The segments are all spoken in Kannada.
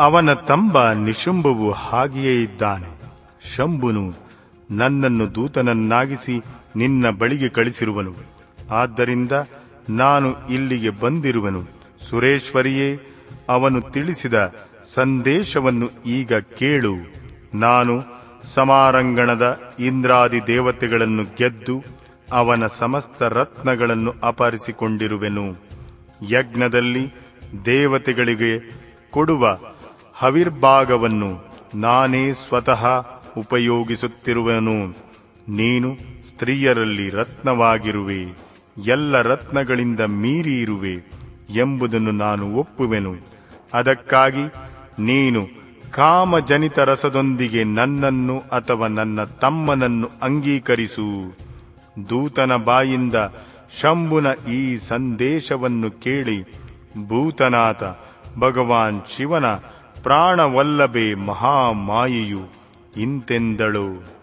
ಅವನ ತಂಬ ನಿಶುಂಬವು ಹಾಗೆಯೇ ಇದ್ದಾನೆ. ಶಂಭುನು ನನ್ನನ್ನು ದೂತನನ್ನಾಗಿಸಿ ನಿನ್ನ ಬಳಿಗೆ ಕಳಿಸಿರುವನು. ಆದ್ದರಿಂದ ನಾನು ಇಲ್ಲಿಗೆ ಬಂದಿರುವನು. ಸುರೇಶ್ವರಿಯೇ, ಅವನು ತಿಳಿಸಿದ ಸಂದೇಶವನ್ನು ಈಗ ಕೇಳು. ನಾನು ಸಮಾರಂಗಣದ ಇಂದ್ರಾದಿ ದೇವತೆಗಳನ್ನು ಗೆದ್ದು ಅವನ ಸಮಸ್ತ ರತ್ನಗಳನ್ನು ಅಪಹರಿಸಿಕೊಂಡಿರುವೆನು. ಯಜ್ಞದಲ್ಲಿ ದೇವತೆಗಳಿಗೆ ಕೊಡುವ ಹವಿರ್ಭಾಗವನ್ನು ನಾನೇ ಸ್ವತಃ ಉಪಯೋಗಿಸುತ್ತಿರುವನು. ನೀನು ಸ್ತ್ರೀಯರಲ್ಲಿ ರತ್ನವಾಗಿರುವೆ, ಎಲ್ಲ ರತ್ನಗಳಿಂದ ಮೀರಿ ಇರುವೆ ಎಂಬುದನ್ನು ನಾನು ಒಪ್ಪುವೆನು. ಅದಕ್ಕಾಗಿ ನೀನು ಕಾಮಜನಿತ ರಸದೊಂದಿಗೆ ನನ್ನನ್ನು ಅಥವಾ ನನ್ನ ತಮ್ಮನನ್ನು ಅಂಗೀಕರಿಸು. ದೂತನ ಬಾಯಿಂದ ಶಂಭುನ ಈ ಸಂದೇಶವನ್ನು ಕೇಳಿ ಭೂತನಾಥ ಭಗವಾನ್ ಶಿವನ ಪ್ರಾಣವಲ್ಲಭೆ ಮಹಾಮಾಯಿಯು ಇಂತೆಂದಳು.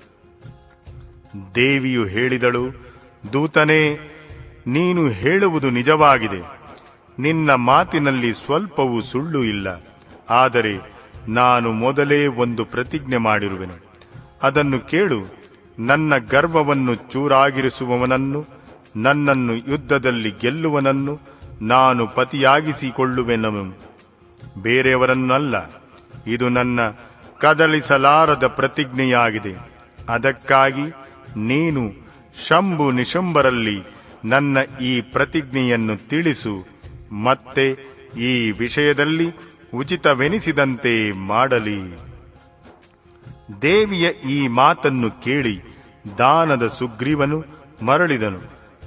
ದೇವಿಯು ಹೇಳಿದಳು, ದೂತನೇ, ನೀನು ಹೇಳುವುದು ನಿಜವಾಗಿದೆ. ನಿನ್ನ ಮಾತಿನಲ್ಲಿ ಸ್ವಲ್ಪವೂ ಸುಳ್ಳು ಇಲ್ಲ. ಆದರೆ ನಾನು ಮೊದಲೇ ಒಂದು ಪ್ರತಿಜ್ಞೆ ಮಾಡಿರುವೆನು. ಅದನ್ನು ಕೇಳು. ನನ್ನ ಗರ್ವವನ್ನು ಚೂರಾಗಿರಿಸುವವನನ್ನು, ನನ್ನನ್ನು ಯುದ್ಧದಲ್ಲಿ ಗೆಲ್ಲುವನನ್ನು ನಾನು ಪತಿಯಾಗಿಸಿಕೊಳ್ಳುವೆನು. ಬೇರೆಯವರನ್ನಲ್ಲ. ಇದು ನನ್ನ ಕದಲಿಸಲಾರದ ಪ್ರತಿಜ್ಞೆಯಾಗಿದೆ. ಅದಕ್ಕಾಗಿ ನೀನು ಶಂಭು ನಿಶಂಬರಲ್ಲಿ ನನ್ನ ಈ ಪ್ರತಿಜ್ಞೆಯನ್ನು ತಿಳಿಸು. ಮತ್ತೆ ಈ ವಿಷಯದಲ್ಲಿ ಉಚಿತವೆನಿಸಿದಂತೆ ಮಾಡಲಿ. ದೇವಿಯ ಈ ಮಾತನ್ನು ಕೇಳಿ ದಾನದ ಸುಗ್ರೀವನು ಮರಳಿದನು.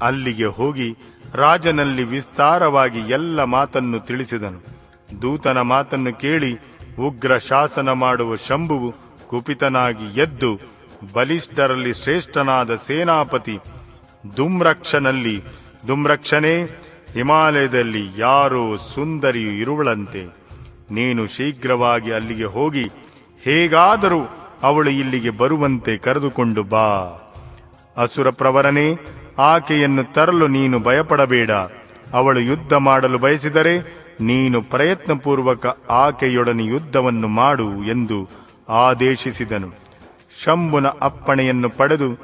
ಅಲ್ಲಿಗೆ ಹೋಗಿ ರಾಜನಲ್ಲಿ ವಿಸ್ತಾರವಾಗಿ ಎಲ್ಲ ಮಾತನ್ನು ತಿಳಿಸಿದನು. ದೂತನ ಮಾತನ್ನು ಕೇಳಿ ಉಗ್ರ ಶಾಸನ ಮಾಡುವ ಶಂಭುವು ಕುಪಿತನಾಗಿ ಎದ್ದು ಬಲಿಷ್ಠರಲ್ಲಿ ಶ್ರೇಷ್ಠನಾದ ಸೇನಾಪತಿ ದುಮ್ರಕ್ಷನಲ್ಲಿ ದುಮ್ರಕ್ಷನೇ ಹಿಮಾಲಯದಲ್ಲಿ ಯಾರೋ ಸುಂದರಿಯು ಇರುವಳಂತೆ. ನೀನು ಶೀಘ್ರವಾಗಿ ಅಲ್ಲಿಗೆ ಹೋಗಿ ಹೇಗಾದರೂ ಅವಳು ಇಲ್ಲಿಗೆ ಬರುವಂತೆ ಕರೆದುಕೊಂಡು ಬಾ. ಅಸುರ ಪ್ರವರನೇ, ಆಕೆಯನ್ನು ತರಲು ನೀನು ಭಯಪಡಬೇಡ. ಅವಳು ಯುದ್ಧ ಮಾಡಲು ಬಯಸಿದರೆ ನೀನು ಪ್ರಯತ್ನಪೂರ್ವಕ ಆಕೆಯೊಡನೆ ಯುದ್ಧವನ್ನು ಮಾಡು ಎಂದು ಆದೇಶಿಸಿದನು. ಶಂಭುನ ಅಪ್ಪಣೆಯನ್ನು ಪಡೆದು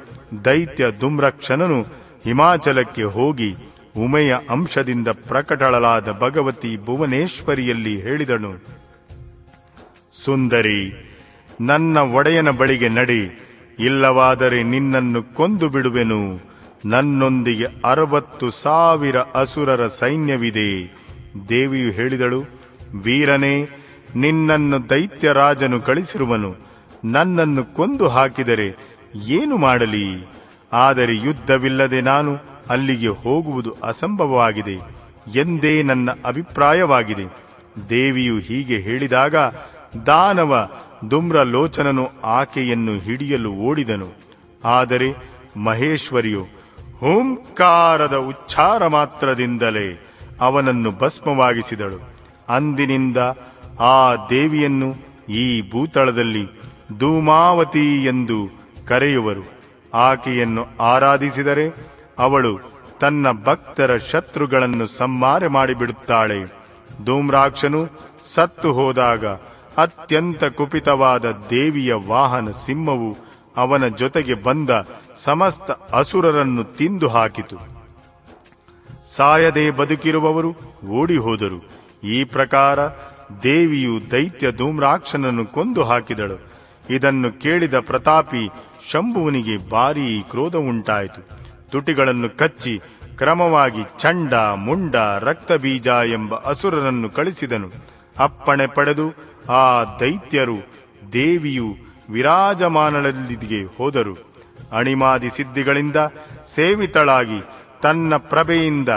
ದೈತ್ಯ ದುಮ್ರಕ್ಷಣನು ಹಿಮಾಚಲಕ್ಕೆ ಹೋಗಿ ಉಮೆಯ ಅಂಶದಿಂದ ಪ್ರಕಟಳಲಾದ ಭಗವತಿ ಭುವನೇಶ್ವರಿಯಲ್ಲಿ ಹೇಳಿದನು. ಸುಂದರಿ, ನನ್ನ ಒಡೆಯನ ಬಳಿಗೆ ನಡಿ. ಇಲ್ಲವಾದರೆ ನಿನ್ನನ್ನು ಕೊಂದು ಬಿಡುವೆನು. ನನ್ನೊಂದಿಗೆ ಅರವತ್ತು ಸಾವಿರ ಅಸುರರ ಸೈನ್ಯವಿದೆ. ದೇವಿಯು ಹೇಳಿದಳು, ವೀರನೇ, ನಿನ್ನನ್ನು ದೈತ್ಯರಾಜನು ಕಳಿಸಿರುವನು ನನ್ನನ್ನು ಕೊಂದು ಹಾಕಿದರೆ ಏನು ಮಾಡಲಿ? ಆದರೆ ಯುದ್ಧವಿಲ್ಲದೆ ನಾನು ಅಲ್ಲಿಗೆ ಹೋಗುವುದು ಅಸಂಭವವಾಗಿದೆ. ಎಂದೇ ನನ್ನ ಅಭಿಪ್ರಾಯವಾಗಿದೆ. ದೇವಿಯು ಹೀಗೆ ಹೇಳಿದಾಗ ದಾನವ ದುಮ್ರಲೋಚನನು ಆಕೆಯನ್ನು ಹಿಡಿಯಲು ಓಡಿದನು. ಆದರೆ ಮಹೇಶ್ವರಿಯು, ಹೂಂಕಾರದ ಉಚ್ಚಾರ ಮಾತ್ರದಿಂದಲೇ ಅವನನ್ನು ಭಸ್ಮವಾಗಿಸಿದಳು. ಅಂದಿನಿಂದ ಆ ದೇವಿಯನ್ನು ಈ ಭೂತಳದಲ್ಲಿ ಧೂಮಾವತಿ ಎಂದು ಕರೆಯುವರು. ಆಕೆಯನ್ನು ಆರಾಧಿಸಿದರೆ ಅವಳು ತನ್ನ ಭಕ್ತರ ಶತ್ರುಗಳನ್ನು ಸಂಹಾರ ಮಾಡಿಬಿಡುತ್ತಾಳೆ. ಧೂಮ್ರಾಕ್ಷನು ಸತ್ತು ಹೋದಾಗ ಅತ್ಯಂತ ಕುಪಿತವಾದ ದೇವಿಯ ವಾಹನ ಸಿಂಹವು ಅವನ ಜೊತೆಗೆ ಬಂದ ಸಮಸ್ತ ಅಸುರರನ್ನು ತಿಂದು ಹಾಕಿತು ಸಾಯದೆ ಬದುಕಿರುವವರು ಓಡಿ ಹೋದರು ಈ ಪ್ರಕಾರ ದೇವಿಯು ದೈತ್ಯ ಧೂಮ್ರಾಕ್ಷನನ್ನು ಕೊಂದು ಹಾಕಿದಳು. ಇದನ್ನು ಕೇಳಿದ ಪ್ರತಾಪಿ ಶಂಭುವನಿಗೆ ಭಾರೀ ಕ್ರೋಧ ಉಂಟಾಯಿತು. ತುಟಿಗಳನ್ನು ಕಚ್ಚಿ ಕ್ರಮವಾಗಿ ಚಂಡ ಮುಂಡ, ರಕ್ತಬೀಜ ಎಂಬ ಅಸುರರನ್ನು ಕಳಿಸಿದನು. ಅಪ್ಪಣೆ ಪಡೆದು ಆ ದೈತ್ಯರು ದೇವಿಯು ವಿರಾಜಮಾನಳಲ್ಲಿಗೆ ಹೋದರು. ಅಣಿಮಾದಿ ಸಿದ್ಧಿಗಳಿಂದ ಸೇವಿತಳಾಗಿ ತನ್ನ ಪ್ರಭೆಯಿಂದ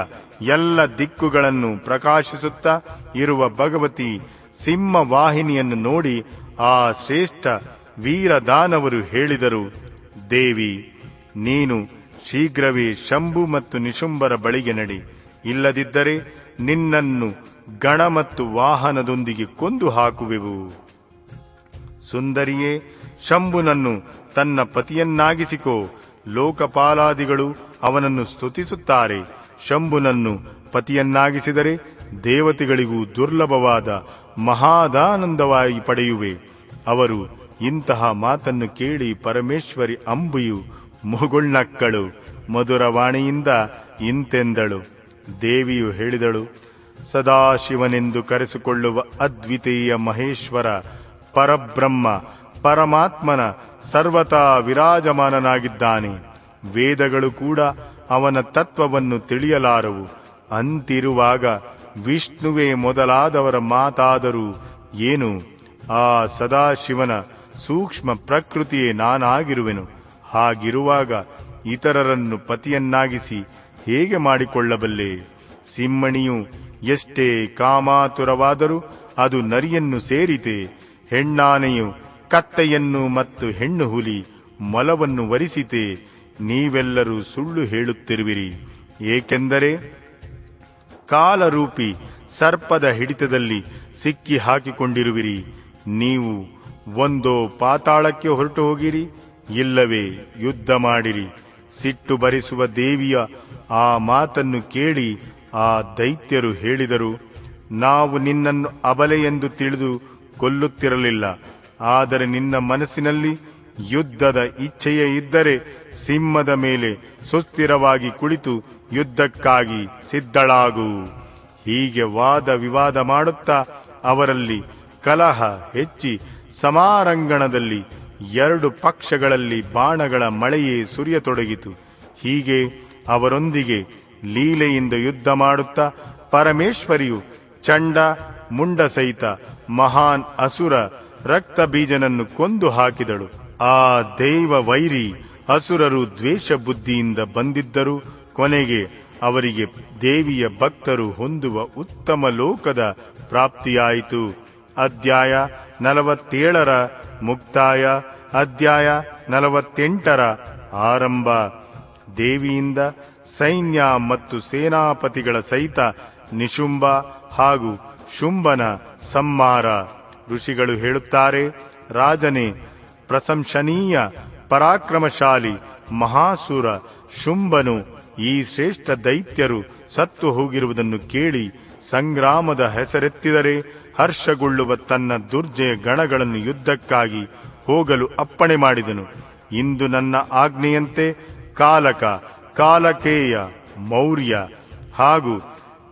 ಎಲ್ಲ ದಿಕ್ಕುಗಳನ್ನು ಪ್ರಕಾಶಿಸುತ್ತಾ ಇರುವ ಭಗವತಿ ಸಿಂಹ ವಾಹಿನಿಯನ್ನು ನೋಡಿ ಆ ಶ್ರೇಷ್ಠ ವೀರದಾನವರು ಹೇಳಿದರು, ದೇವಿ, ನೀನು ಶೀಘ್ರವೇ ಶಂಭು ಮತ್ತು ನಿಶುಂಬರ ಬಳಿಗೆ ನಡಿ. ಇಲ್ಲದಿದ್ದರೆ ನಿನ್ನನ್ನು ಗಣ ಮತ್ತು ವಾಹನದೊಂದಿಗೆ ಕೊಂದು ಹಾಕುವೆವು. ಸುಂದರಿಯೇ, ಶಂಭುನನ್ನು ತನ್ನ ಪತಿಯನ್ನಾಗಿಸಿಕೋ. ಲೋಕಪಾಲಾದಿಗಳು ಅವನನ್ನು ಸ್ತುತಿಸುತ್ತಾರೆ. ಶಂಭುನನ್ನು ಪತಿಯನ್ನಾಗಿಸಿದರೆ ದೇವತೆಗಳಿಗೂ ದುರ್ಲಭವಾದ ಮಹಾದಾನಂದವಾಗಿ ಪಡೆಯುವೆ. ಅವರು ಇಂತಹ ಮಾತನ್ನು ಕೇಳಿ ಪರಮೇಶ್ವರಿ ಅಂಬುಯು ಮುಗುಳ್ನಕ್ಕಳು. ಮಧುರವಾಣಿಯಿಂದ ಇಂತೆಂದಳು. ದೇವಿಯು ಹೇಳಿದಳು, ಸದಾಶಿವನೆಂದು ಕರೆಸಿಕೊಳ್ಳುವ ಅದ್ವಿತೀಯ ಮಹೇಶ್ವರ, ಪರಬ್ರಹ್ಮ, ಪರಮಾತ್ಮನ ಸರ್ವತಾ ವಿರಾಜಮಾನನಾಗಿದ್ದಾನೆ. ವೇದಗಳು ಕೂಡ ಅವನ ತತ್ವವನ್ನು ತಿಳಿಯಲಾರವು. ಅಂತಿರುವಾಗ ವಿಷ್ಣುವೇ ಮೊದಲಾದವರ ಮಾತಾದರೂ ಏನು? ಆ ಸದಾಶಿವನ ಸೂಕ್ಷ್ಮ ಪ್ರಕೃತಿಯೇ ನಾನಾಗಿರುವೆನು. ಹಾಗಿರುವಾಗ ಇತರರನ್ನು ಪತಿಯನ್ನಾಗಿಸಿ ಹೇಗೆ ಮಾಡಿಕೊಳ್ಳಬಲ್ಲೆ? ಸಿಮ್ಮಣಿಯು ಎಷ್ಟೇ ಕಾಮಾತುರವಾದರೂ ಅದು ನರಿಯನ್ನು ಸೇರಿತೆ. ಹೆಣ್ಣಾನೆಯು ಕತ್ತೆಯನ್ನು ಮತ್ತು ಹೆಣ್ಣು ಹುಲಿ ಮೊಲವನ್ನು ವರಿಸಿತೆ. ನೀವೆಲ್ಲರೂ ಸುಳ್ಳು ಹೇಳುತ್ತಿರುವಿರಿ. ಏಕೆಂದರೆ ಕಾಲರೂಪಿ ಸರ್ಪದ ಹಿಡಿತದಲ್ಲಿ ಸಿಕ್ಕಿ ಹಾಕಿಕೊಂಡಿರುವಿರಿ. ನೀವು ಒಂದೋ ಪಾತಾಳಕ್ಕೆ ಹೊರಟು ಹೋಗಿರಿ, ಇಲ್ಲವೇ ಯುದ್ಧ ಮಾಡಿರಿ. ಸಿಟ್ಟು ಬರಿಸುವ ದೇವಿಯ ಆ ಮಾತನ್ನು ಕೇಳಿ ಆ ದೈತ್ಯರು ಹೇಳಿದರು, ನಾವು ನಿನ್ನನ್ನು ಅಬಲೆ ಎಂದು ತಿಳಿದು ಕೊಲ್ಲುತ್ತಿರಲಿಲ್ಲ. ಆದರೆ ನಿನ್ನ ಮನಸ್ಸಿನಲ್ಲಿ ಯುದ್ಧದ ಇಚ್ಛೆಯೇ ಇದ್ದರೆ ಸಿಂಹದ ಮೇಲೆ ಸುಸ್ಥಿರವಾಗಿ ಕುಳಿತು ಯುದ್ಧಕ್ಕಾಗಿ ಸಿದ್ಧಳಾಗು. ಹೀಗೆ ವಾದ ವಿವಾದ ಮಾಡುತ್ತಾ ಅವರಲ್ಲಿ ಕಲಹ ಹೆಚ್ಚಿ ಸಮಾರಂಗಣದಲ್ಲಿ ಎರಡು ಪಕ್ಷಗಳಲ್ಲಿ ಬಾಣಗಳ ಮಳೆಯೇ ಸುರಿಯತೊಡಗಿತು. ಹೀಗೆ ಅವರೊಂದಿಗೆ ಲೀಲೆಯಿಂದ ಯುದ್ಧ ಮಾಡುತ್ತಾ ಪರಮೇಶ್ವರಿಯು ಚಂಡ, ಮುಂಡ ಸಹಿತ ಮಹಾನ್ ಅಸುರ ರಕ್ತ ಬೀಜನನ್ನು ಕೊಂದು ಹಾಕಿದಳು. ಆ ದೈವ ವೈರಿ ಅಸುರರು ದ್ವೇಷ ಬುದ್ಧಿಯಿಂದ ಬಂದಿದ್ದರು. ಕೊನೆಗೆ ಅವರಿಗೆ ದೇವಿಯ ಭಕ್ತರು ಹೊಂದುವ ಉತ್ತಮ ಲೋಕದ ಪ್ರಾಪ್ತಿಯಾಯಿತು. ಅಧ್ಯಾಯ ನಲವತ್ತೇಳರ ಮುಕ್ತಾಯ. ಅಧ್ಯಾಯ ನಲವತ್ತೆಂಟರ ಆರಂಭ. ದೇವಿಯಿಂದ ಸೈನ್ಯ ಮತ್ತು ಸೇನಾಪತಿಗಳ ಸಹಿತ ನಿಶುಂಬ ಹಾಗೂ ಶುಂಭನ ಸಂಹಾರ. ಋಷಿಗಳು ಹೇಳುತ್ತಾರೆ, ರಾಜನೇ, ಪ್ರಶಂಸನೀಯ ಪರಾಕ್ರಮಶಾಲಿ ಮಹಾಸುರ ಶುಂಭನು ಈ ಶ್ರೇಷ್ಠ ದೈತ್ಯರು ಸತ್ತು ಹೋಗಿರುವುದನ್ನು ಕೇಳಿ ಸಂಗ್ರಾಮದ ಹೆಸರೆತ್ತಿದರೆ ಹರ್ಷಗೊಳ್ಳುವ ತನ್ನ ದುರ್ಜಯ ಗಣಗಳನ್ನು ಯುದ್ಧಕ್ಕಾಗಿ ಹೋಗಲು ಅಪ್ಪಣೆ ಮಾಡಿದನು. ಇಂದು ನನ್ನ ಆಜ್ಞೆಯಂತೆ ಕಾಲಕ, ಕಾಲಕೇಯ, ಮೌರ್ಯ ಹಾಗೂ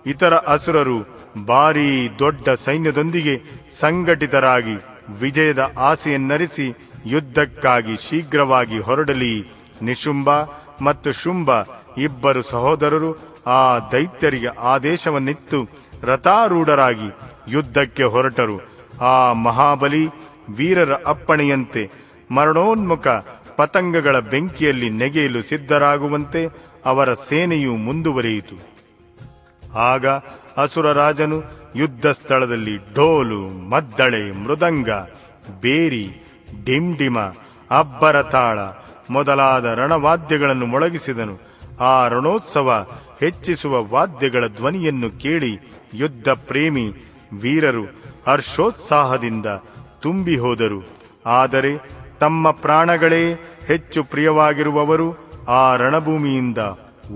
ಇತರ ಅಸುರರು ಭಾರೀ ದೊಡ್ಡ ಸೈನ್ಯದೊಂದಿಗೆ ಸಂಘಟಿತರಾಗಿ ವಿಜಯದ ಆಸೆಯನ್ನರಿಸಿ ಯುದ್ಧಕ್ಕಾಗಿ ಶೀಘ್ರವಾಗಿ ಹೊರಡಲಿ. ನಿಶುಂಬ ಮತ್ತು ಶುಂಭ ಇಬ್ಬರು ಸಹೋದರರು ಆ ದೈತ್ಯರಿಗೆ ಆದೇಶವನ್ನಿತ್ತು. ರಥಾರೂಢರಾಗಿ ಯುದ್ಧಕ್ಕೆ ಹೊರಟರು. ಆ ಮಹಾಬಲಿ ವೀರರ ಅಪ್ಪಣೆಯಂತೆ ಮರಣೋನ್ಮುಖ ಪತಂಗಗಳ ಬೆಂಕಿಯಲ್ಲಿ ನೆಗೆಯಲು ಸಿದ್ಧರಾಗುವಂತೆ ಅವರ ಸೇನೆಯು ಮುಂದುವರಿಯಿತು. ಆಗ ಅಸುರ ರಾಜನು ಯುದ್ಧ ಸ್ಥಳದಲ್ಲಿ ಢೋಲು ಮದ್ದಳೆ, ಮೃದಂಗ, ಬೇರಿ ಡಿಂಡಿಮ ಅಬ್ಬರ ತಾಳ ಮೊದಲಾದ ರಣವಾದ್ಯಗಳನ್ನು ಮೊಳಗಿಸಿದನು. ಆ ರಣೋತ್ಸವ ಹೆಚ್ಚಿಸುವ ವಾದ್ಯಗಳ ಧ್ವನಿಯನ್ನು ಕೇಳಿ ಯುದ್ಧ ಪ್ರೇಮಿ ವೀರರು ಹರ್ಷೋತ್ಸಾಹದಿಂದ ತುಂಬಿ ಹೋದರು ಆದರೆ ತಮ್ಮ ಪ್ರಾಣಗಳೇ ಹೆಚ್ಚು ಪ್ರಿಯವಾಗಿರುವವರು ಆ ರಣಭೂಮಿಯಿಂದ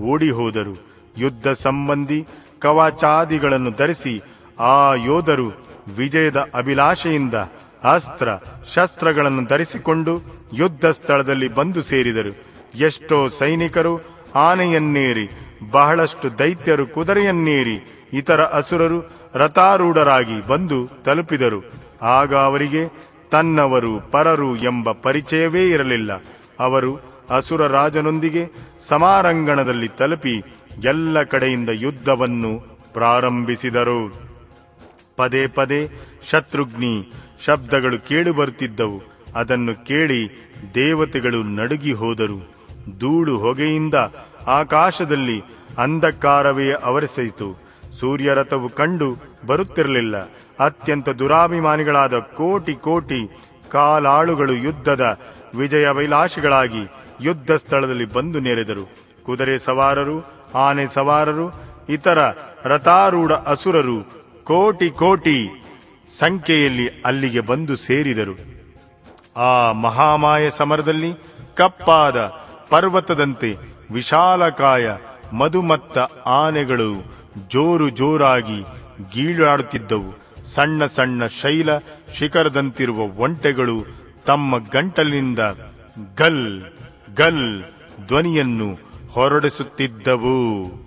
ಓಡಿ ಹೋದರು ಯುದ್ಧ ಸಂಬಂಧಿ ಕವಚಾದಿಗಳನ್ನು ಧರಿಸಿ ಆ ಯೋಧರು ವಿಜಯದ ಅಭಿಲಾಷೆಯಿಂದ ಅಸ್ತ್ರ ಶಸ್ತ್ರಗಳನ್ನು ಧರಿಸಿಕೊಂಡು ಯುದ್ಧ ಸ್ಥಳದಲ್ಲಿ ಬಂದು ಸೇರಿದರು. ಎಷ್ಟೋ ಸೈನಿಕರು ಆನೆಯನ್ನೇರಿ, ಬಹಳಷ್ಟು ದೈತ್ಯರು ಕುದುರೆಯನ್ನೇರಿ, ಇತರ ಅಸುರರು ರಥಾರೂಢರಾಗಿ ಬಂದು ತಲುಪಿದರು. ಆಗ ಅವರಿಗೆ ತನ್ನವರು ಪರರು ಎಂಬ ಪರಿಚಯವೇ ಇರಲಿಲ್ಲ. ಅವರು ಅಸುರ ರಾಜನೊಂದಿಗೆ ಸಮಾರಂಗಣದಲ್ಲಿ ತಲುಪಿ ಎಲ್ಲ ಕಡೆಯಿಂದ ಯುದ್ಧವನ್ನು ಪ್ರಾರಂಭಿಸಿದರು. ಪದೇ ಪದೇ ಶತ್ರುಘ್ನಿ, ಶಬ್ದಗಳು ಕೇಳಿಬರುತ್ತಿದ್ದವು ಅದನ್ನು ಕೇಳಿ ದೇವತೆಗಳು ನಡುಗಿ ಹೋದರು. ಧೂಳು ಹೊಗೆಯಿಂದ ಆಕಾಶದಲ್ಲಿ ಅಂಧಕಾರವೇ ಅವರಿಸಿತು. ಸೂರ್ಯರಥವು ಕಂಡು ಬರುತ್ತಿರಲಿಲ್ಲ. ಅತ್ಯಂತ ದುರಾಭಿಮಾನಿಗಳಾದ ಕೋಟಿ ಕೋಟಿ ಕಾಲಾಳುಗಳು ಯುದ್ಧದ ವಿಜಯ ವೈಲಾಶಿಗಳಾಗಿ ಯುದ್ಧ ಸ್ಥಳದಲ್ಲಿ ಬಂದು ನೆರೆದರು. ಕುದುರೆ ಸವಾರರು, ಆನೆ ಸವಾರರು, ಇತರ ರಥಾರೂಢ ಅಸುರರು, ಕೋಟಿ ಕೋಟಿ ಸಂಖ್ಯೆಯಲ್ಲಿ ಅಲ್ಲಿಗೆ ಬಂದು ಸೇರಿದರು. ಆ ಮಹಾಮಾಯ ಸಮರದಲ್ಲಿ ಕಪ್ಪಾದ ಪರ್ವತದಂತೆ ವಿಶಾಲಕಾಯ ಮಧುಮತ್ತ ಆನೆಗಳು ಜೋರು ಜೋರಾಗಿ ಗೀಳಾಡುತ್ತಿದ್ದವು. ಸಣ್ಣ ಸಣ್ಣ ಶೈಲ ಶಿಖರದಂತಿರುವ ಒಂಟೆಗಳು ತಮ್ಮ ಗಂಟಲಿನಿಂದ ಗಲ್ ಗಲ್ ಧ್ವನಿಯನ್ನು ಹೊರಡಿಸುತ್ತಿದ್ದವು.